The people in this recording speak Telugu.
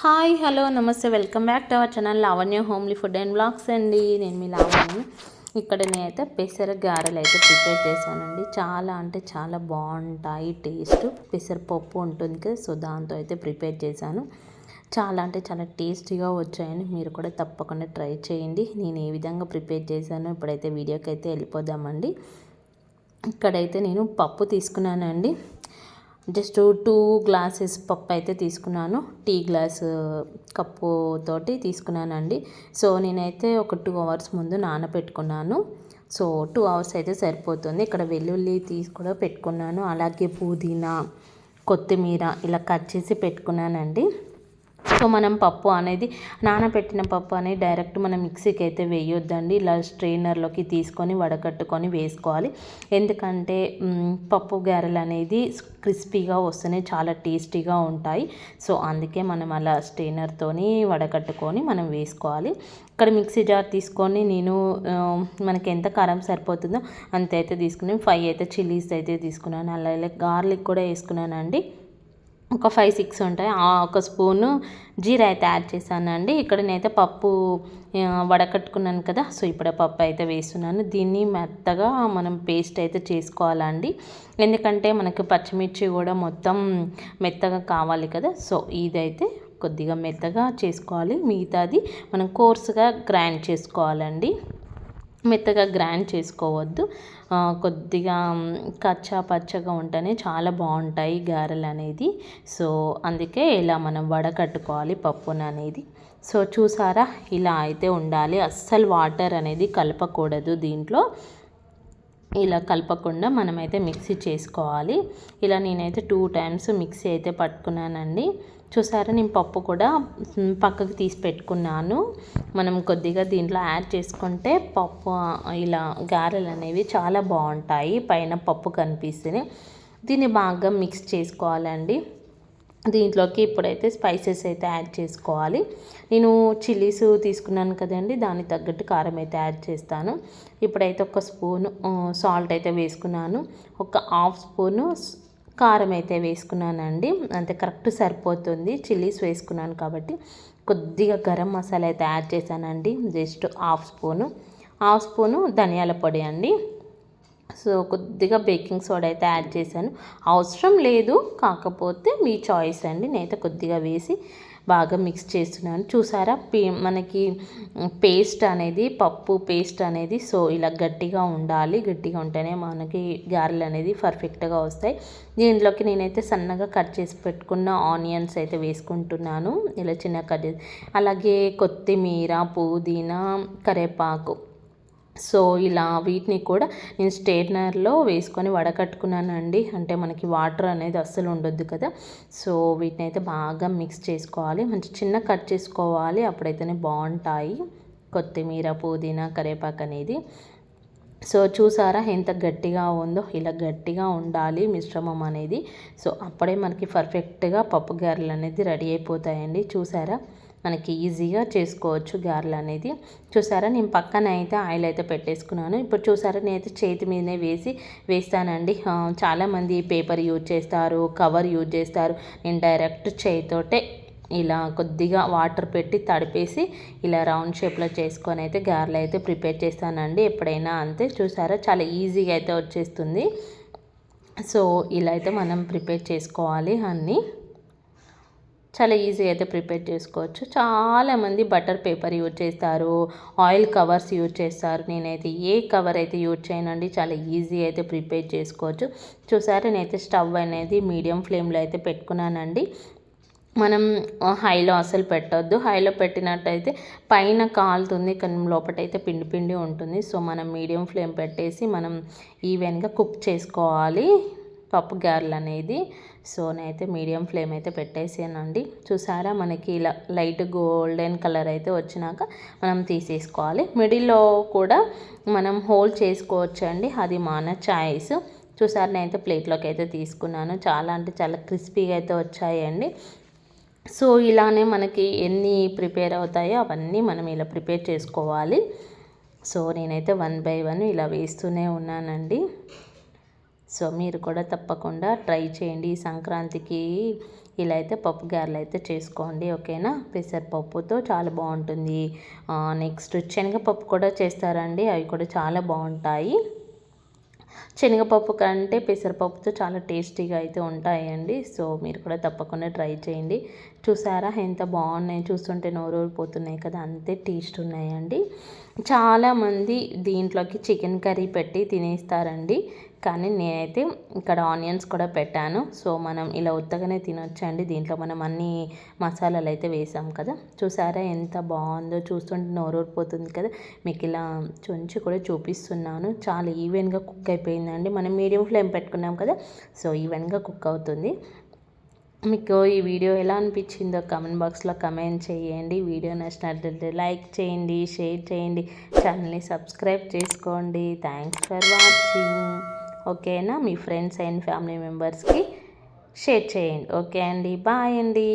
హాయ్ హలో నమస్తే. Welcome back to our channel Lavanya homely food and blogs అండి. నేను మీ లావణ్య. ఇక్కడ నేనైతే పెసర గారెలు అయితే ప్రిపేర్ చేశానండి. చాలా అంటే చాలా బాగుంటాయి. టేస్ట్ పెసరపప్పు ఉంటుంది కదా సో దాంతో అయితే ప్రిపేర్ చేశాను. చాలా అంటే చాలా టేస్టీగా వచ్చాయండి మీరు కూడా తప్పకుండా ట్రై చేయండి. నేను ఏ విధంగా ప్రిపేర్ చేశానో ఇప్పుడైతే వీడియోకి అయితే వెళ్ళిపోదామండి. ఇక్కడైతే నేను పప్పు తీసుకున్నానండి. జస్ట్ టూ గ్లాసెస్ పప్పు అయితే తీసుకున్నాను. టీ గ్లాస్ కప్పు తోటి తీసుకున్నానండి. సో నేనైతే ఒక టూ అవర్స్ ముందు నానబెట్టుకున్నాను సో టూ అవర్స్ అయితే సరిపోతుంది. ఇక్కడ వెల్లుల్లి తీసి కూడా పెట్టుకున్నాను. అలాగే పుదీనా కొత్తిమీర ఇలా కట్ చేసి పెట్టుకున్నానండి. సో మనం పప్పు అనేది నానబెట్టిన పప్పు అనేది డైరెక్ట్ మనం మిక్సీకి అయితే వేయొద్దండి. ఇలా స్ట్రెయినర్లోకి తీసుకొని వడకట్టుకొని వేసుకోవాలి. ఎందుకంటే పప్పు గారెలు అనేది క్రిస్పీగా వస్తేనే చాలా టేస్టీగా ఉంటాయి. సో అందుకే మనం అలా స్ట్రెయినర్తోని వడకట్టుకొని మనం వేసుకోవాలి. ఇక్కడ మిక్సీ జార్ తీసుకొని నేను మనకి ఎంత కారం సరిపోతుందో అంత అయితే తీసుకుని ఫైవ్ అయితే చిల్లీస్ అయితే తీసుకున్నాను. అలాగే గార్లిక్ కూడా వేసుకున్నానండి. ఒక ఫైవ్ సిక్స్ ఉంటాయి. ఒక స్పూను జీరా అయితే యాడ్ చేశానండి. ఇక్కడ నేనైతే పప్పు వడకట్టుకున్నాను కదా సో ఇప్పుడు పప్పు అయితే వేస్తున్నాను. దీన్ని మెత్తగా మనం పేస్ట్ అయితే చేసుకోవాలండి. ఎందుకంటే మనకి పచ్చిమిర్చి కూడా మొత్తం మెత్తగా కావాలి కదా సో ఇదైతే కొద్దిగా మెత్తగా చేసుకోవాలి. మిగతాది మనం కోర్సుగా గ్రైండ్ చేసుకోవాలండి. మెత్తగా గ్రైండ్ చేసుకోవద్దు. కొద్దిగా కచ్చా పచ్చగా ఉంటేనే చాలా బాగుంటాయి గారెలు అనేది. సో అందుకే ఇలా మనం వడకట్టుకోవాలి పప్పును అనేది. సో చూసారా? ఇలా అయితే ఉండాలి. అస్సలు వాటర్ అనేది కలపకూడదు దీంట్లో. ఇలా కలపకుండా మనమైతే మిక్సీ చేసుకోవాలి. ఇలా నేనైతే టూ టైమ్స్ మిక్సీ అయితే పట్టుకున్నానండి. చూసారా నేను పప్పు కూడా పక్కకు తీసి పెట్టుకున్నాను. మనం కొద్దిగా దీంట్లో యాడ్ చేసుకుంటే పప్పు ఇలా గారెలు అనేవి చాలా బాగుంటాయి. పైన పప్పు కనిపిస్తుంది. దీన్ని బాగా మిక్స్ చేసుకోవాలండి. దీంట్లోకి ఇప్పుడైతే స్పైసెస్ అయితే యాడ్ చేసుకోవాలి. నేను చిల్లీస్ తీసుకున్నాను కదండి దానికి తగ్గట్టు కారం అయితే యాడ్ చేస్తాను. ఇప్పుడైతే ఒక స్పూను సాల్ట్ అయితే వేసుకున్నాను. ఒక హాఫ్ స్పూను కారం అయితే వేసుకున్నానండి. అంతే కరెక్ట్ సరిపోతుంది. చిల్లీస్ వేసుకున్నాను కాబట్టి కొద్దిగా గరం మసాలా అయితే యాడ్ చేశానండి. Just half spoon. Half spoon ధనియాల పొడి అండి. సో కొద్దిగా బేకింగ్ సోడా అయితే యాడ్ చేశాను. అవసరం లేదు. కాకపోతే మీ చాయిస్ అండి. నేనైతే కొద్దిగా వేసి బాగా మిక్స్ చేస్తున్నాను. చూసారా? మనకి పేస్ట్ అనేది పప్పు పేస్ట్ అనేది సో ఇలా గట్టిగా ఉండాలి. గట్టిగా ఉంటేనే మనకి గారెలు అనేది పర్ఫెక్ట్గా వస్తాయి. దీంట్లోకి నేనైతే సన్నగా కట్ చేసి పెట్టుకున్న ఆనియన్స్ అయితే వేసుకుంటున్నాను. ఇలా చిన్న కట్ చేసి అలాగే కొత్తిమీర పుదీనా కరేపాకు సో ఇలా వీటిని కూడా నేను స్టేట్నర్లో వేసుకొని వడకట్టుకున్నానండి. అంటే మనకి వాటర్ అనేది అస్సలు ఉండొద్దు కదా. సో వీటిని అయితే బాగా మిక్స్ చేసుకోవాలి. మంచి చిన్న కట్ చేసుకోవాలి. అప్పుడైతేనే బాగుంటాయి. కొత్తిమీర పుదీనా కరివేపాకు అనేది. సో చూసారా ఎంత గట్టిగా ఉందో ఇలా గట్టిగా ఉండాలి మిశ్రమం అనేది. సో అప్పుడే మనకి పర్ఫెక్ట్గా పప్పు గారెలు అనేది రెడీ అయిపోతాయండి. చూసారా? మనకి ఈజీగా చేసుకోవచ్చు గారెలు అనేది. చూసారా? నేను పక్కన అయితే ఆయిల్ అయితే పెట్టేసుకున్నాను. ఇప్పుడు చూసారా? నేనైతే చేతి మీదనే వేసి వేస్తానండి. చాలామంది పేపర్ యూజ్ చేస్తారు కవర్ యూజ్ చేస్తారు. నేను డైరెక్ట్ చేయితోటే ఇలా కొద్దిగా వాటర్ పెట్టి తడిపేసి ఇలా రౌండ్ షేప్లో చేసుకొని అయితే గారెలు అయితే ప్రిపేర్ చేస్తానండి. ఎప్పుడైనా అంతే. చూసారా? చాలా ఈజీగా అయితే వచ్చేస్తుంది. సో ఇలా అయితే మనం ప్రిపేర్ చేసుకోవాలి అన్నీ. చాలా ఈజీ అయితే ప్రిపేర్ చేసుకోవచ్చు. చాలామంది బటర్ పేపర్ యూజ్ చేస్తారు ఆయిల్ కవర్స్ యూజ్ చేస్తారు. నేనైతే ఏ కవర్ అయితే యూజ్ చేయనండి చాలా ఈజీ అయితే ప్రిపేర్ చేసుకోవచ్చు. చూసారా నేనైతే స్టవ్ అనేది మీడియం ఫ్లేమ్లో అయితే పెట్టుకున్నానండి. మనం హైలో అసలు పెట్టొద్దు. హైలో పెట్టినట్టయితే పైన కాలుతుంది కానీ లోపటైతే పిండి పిండి ఉంటుంది. సో మనం మీడియం ఫ్లేమ్ పెట్టేసి మనం ఈవెన్గా కుక్ చేసుకోవాలి. పప్పు గారెలు అనేది. సో నేనైతే మీడియం ఫ్లేమ్ అయితే పెట్టేసానండి. చూసారా? మనకి ఇలా లైట్ గోల్డెన్ కలర్ అయితే వచ్చినాక మనం తీసేసుకోవాలి. మిడిల్లో కూడా మనం హోల్ చేసుకోవచ్చండి. అది మన చాయిస్. చూసారు? నేనైతే ప్లేట్లోకి అయితే తీసుకున్నాను. చాలా అంటే చాలా క్రిస్పీగా అయితే వచ్చాయండి. సో ఇలానే మనకి ఎన్ని ప్రిపేర్ అవుతాయో అవన్నీ మనం ఇలా ప్రిపేర్ చేసుకోవాలి. సో నేనైతే వన్ బై వన్ ఇలా వేస్తూనే ఉన్నానండి. సో మీరు కూడా తప్పకుండా ట్రై చేయండి. ఈ సంక్రాంతికి ఇలా అయితే పప్పు గారెలు అయితే చేసుకోండి ఓకేనా? పెసరపప్పుతో చాలా బాగుంటుంది. నెక్స్ట్ శనగపప్పు కూడా చేస్తారండి అవి కూడా చాలా బాగుంటాయి. శనగపప్పు కంటే పెసరపప్పుతో చాలా టేస్టీగా అయితే ఉంటాయండి. సో మీరు కూడా తప్పకుండా ట్రై చేయండి. చూసారా ఎంత బాగున్నాయి? చూస్తుంటే నోరూరిపోతున్నాయి కదా అంతే టేస్ట్ ఉన్నాయండి. చాలామంది దీంట్లోకి చికెన్ కర్రీ పెట్టి తినేస్తారండి. కానీ నేనైతే ఇక్కడ ఆనియన్స్ కూడా పెట్టాను. సో మనం ఇలా ఉత్తగానే తినొచ్చండి. దీంట్లో మనం అన్ని మసాలాలు అయితే వేసాం కదా. చూసారా ఎంత బాగుందో? చూస్తుంటే నోరూరిపోతుంది కదా. మీకు ఇలా చుంచి కూడా చూపిస్తున్నాను. చాలా ఈవెన్గా కుక్ అయిపోయిందండి. మనం మీడియం ఫ్లేమ్ పెట్టుకున్నాం కదా. సో ఈవెన్గా కుక్ అవుతుంది. మీకు ఈ వీడియో ఎలా అనిపించిందో కమెంట్ బాక్స్లో కమెంట్ చేయండి. వీడియో నచ్చినట్లయితే లైక్ చేయండి షేర్ చేయండి. ఛానల్ని సబ్స్క్రైబ్ చేసుకోండి. Thanks for watching. ఓకేనా? మీ ఫ్రెండ్స్ అండ్ ఫ్యామిలీ మెంబర్స్కి షేర్ చేయండి. ఓకే అండి. బాయ్ అండి.